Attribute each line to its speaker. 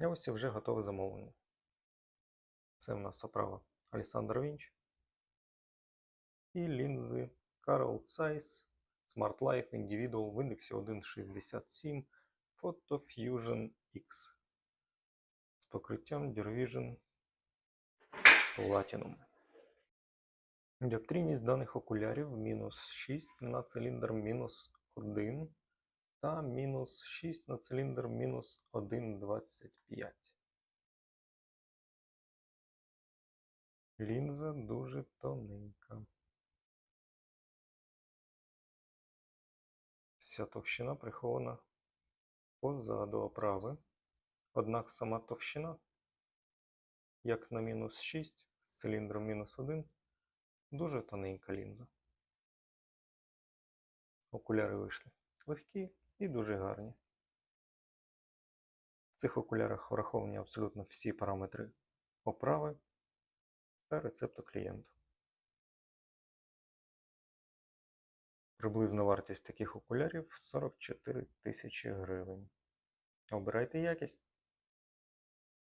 Speaker 1: І ось і вже готове замовлення. Це в нас оправа Александр Вінч. І лінзи Carl Zeiss Smart Life Individual в індексі 1.67 Photo Fusion X з покриттям Durvision Platinum. Діоптрійність даних окулярів мінус 6 на циліндр мінус 1 та мінус 6 на циліндр мінус 1,25. Лінза дуже тоненька. Вся товщина прихована позаду оправи. Однак сама товщина, як на мінус 6 з циліндром мінус 1, дуже тоненька лінза. Окуляри вийшли легкі і дуже гарні. В цих окулярах враховані абсолютно всі параметри оправи та рецепту клієнту. Приблизна вартість таких окулярів 44 тисячі гривень. Обирайте якість.